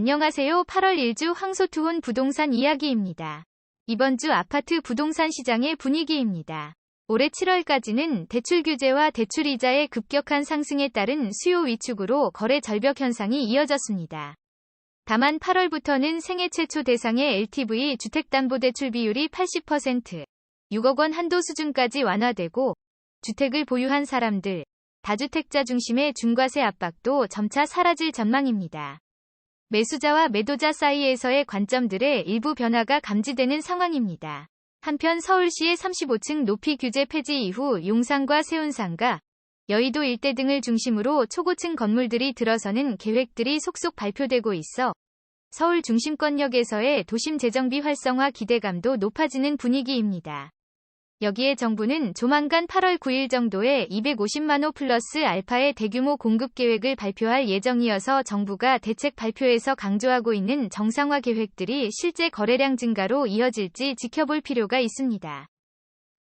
안녕하세요. 8월 1주 황소투혼 부동산 이야기입니다. 이번 주 아파트 부동산 시장의 분위기입니다. 올해 7월까지는 대출 규제와 대출 이자의 급격한 상승에 따른 수요 위축으로 거래 절벽 현상이 이어졌습니다. 다만 8월부터는 생애 최초 대상의 LTV 주택담보대출 비율이 80%, 6억 원 한도 수준까지 완화되고 주택을 보유한 사람들, 다주택자 중심의 중과세 압박도 점차 사라질 전망입니다. 매수자와 매도자 사이에서의 관점들의 일부 변화가 감지되는 상황입니다. 한편 서울시의 35층 높이 규제 폐지 이후 용산과 세운상가, 여의도 일대 등을 중심으로 초고층 건물들이 들어서는 계획들이 속속 발표되고 있어 서울 중심권역에서의 도심 재정비 활성화 기대감도 높아지는 분위기입니다. 여기에 정부는 조만간 8월 9일 정도에 250만 호 플러스 알파의 대규모 공급 계획을 발표할 예정이어서 정부가 대책 발표에서 강조하고 있는 정상화 계획들이 실제 거래량 증가로 이어질지 지켜볼 필요가 있습니다.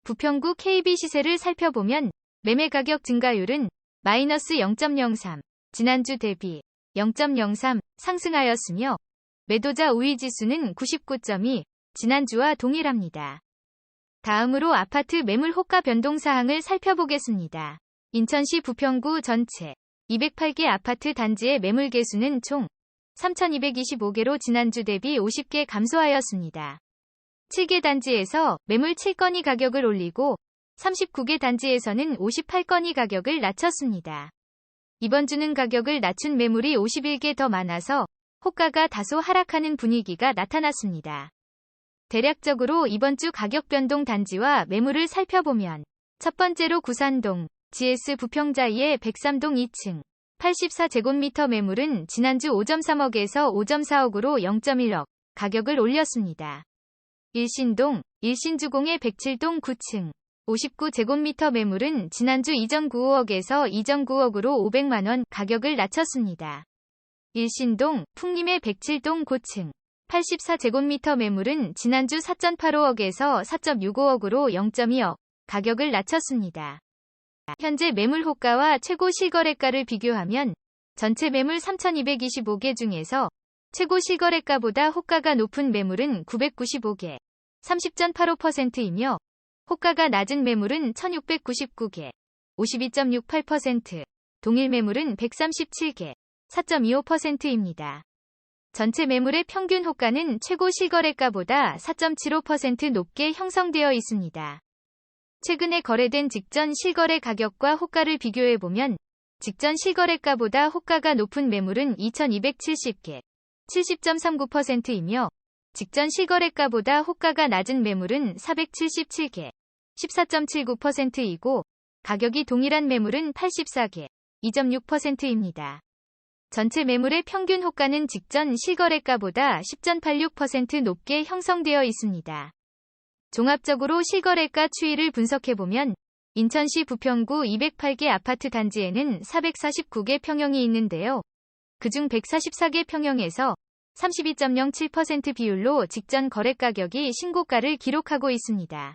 부평구 KB 시세를 살펴보면 매매 가격 증가율은 마이너스 0.03, 지난주 대비 0.03 상승하였으며 매도자 우위 지수는 99.2, 지난주와 동일합니다. 다음으로 아파트 매물 호가 변동 사항을 살펴보겠습니다. 인천시 부평구 전체 208개 아파트 단지의 매물 개수는 총 3,225개로 지난주 대비 50개 감소하였습니다. 7개 단지에서 매물 7건이 가격을 올리고 39개 단지에서는 58건이 가격을 낮췄습니다. 이번 주는 가격을 낮춘 매물이 51개 더 많아서 호가가 다소 하락하는 분위기가 나타났습니다. 대략적으로 이번 주 가격 변동 단지와 매물을 살펴보면 첫 번째로 구산동, GS 부평자이의 103동 2층 84제곱미터 매물은 지난주 5.3억에서 5.4억으로 0.1억 가격을 올렸습니다. 일신동, 일신주공의 107동 9층 59제곱미터 매물은 지난주 2.95억에서 2.9억으로 500만원 가격을 낮췄습니다. 일신동, 풍림의 107동 고층 84제곱미터 매물은 지난주 4.85억에서 4.65억으로 0.2억 가격을 낮췄습니다. 현재 매물 호가와 최고 실거래가를 비교하면 전체 매물 3,225개 중에서 최고 실거래가보다 호가가 높은 매물은 995개, 30.85%이며 호가가 낮은 매물은 1,699개, 52.68%, 동일 매물은 137개, 4.25%입니다. 전체 매물의 평균 호가는 최고 실거래가보다 4.75% 높게 형성되어 있습니다. 최근에 거래된 직전 실거래 가격과 호가를 비교해보면 직전 실거래가보다 호가가 높은 매물은 2270개, 70.39%이며 직전 실거래가보다 호가가 낮은 매물은 477개, 14.79%이고 가격이 동일한 매물은 84개, 2.6%입니다. 전체 매물의 평균 호가는 직전 실거래가보다 10.86% 높게 형성되어 있습니다. 종합적으로 실거래가 추이를 분석해보면 인천시 부평구 208개 아파트 단지에는 449개 평형이 있는데요. 그중 144개 평형에서 32.07% 비율로 직전 거래 가격이 신고가를 기록하고 있습니다.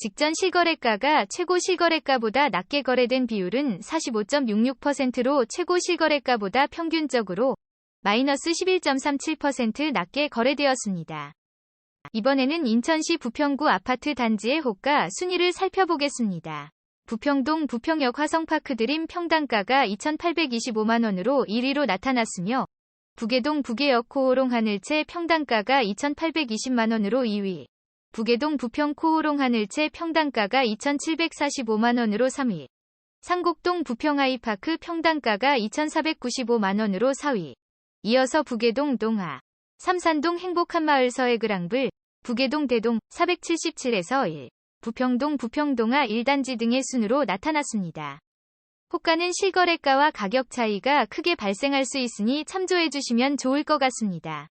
직전 실거래가가 최고 실거래가보다 낮게 거래된 비율은 45.66%로 최고 실거래가보다 평균적으로 마이너스 11.37% 낮게 거래되었습니다. 이번에는 인천시 부평구 아파트 단지의 호가 순위를 살펴보겠습니다. 부평동 부평역 화성파크 드림 평당가가 2,825만원으로 1위로 나타났으며 부계동 부계역 코오롱 하늘채 평당가가 2,820만원으로 2위, 부계동 부평 코오롱 하늘채 평당가가 2,745만원으로 3위, 상곡동 부평 아이파크 평당가가 2,495만원으로 4위, 이어서 부계동 동하, 삼산동 행복한 마을 서해 그랑불, 부계동 대동 477에서 1, 부평동 부평동하 1단지 등의 순으로 나타났습니다. 호가는 실거래가와 가격 차이가 크게 발생할 수 있으니 참조해 주시면 좋을 것 같습니다.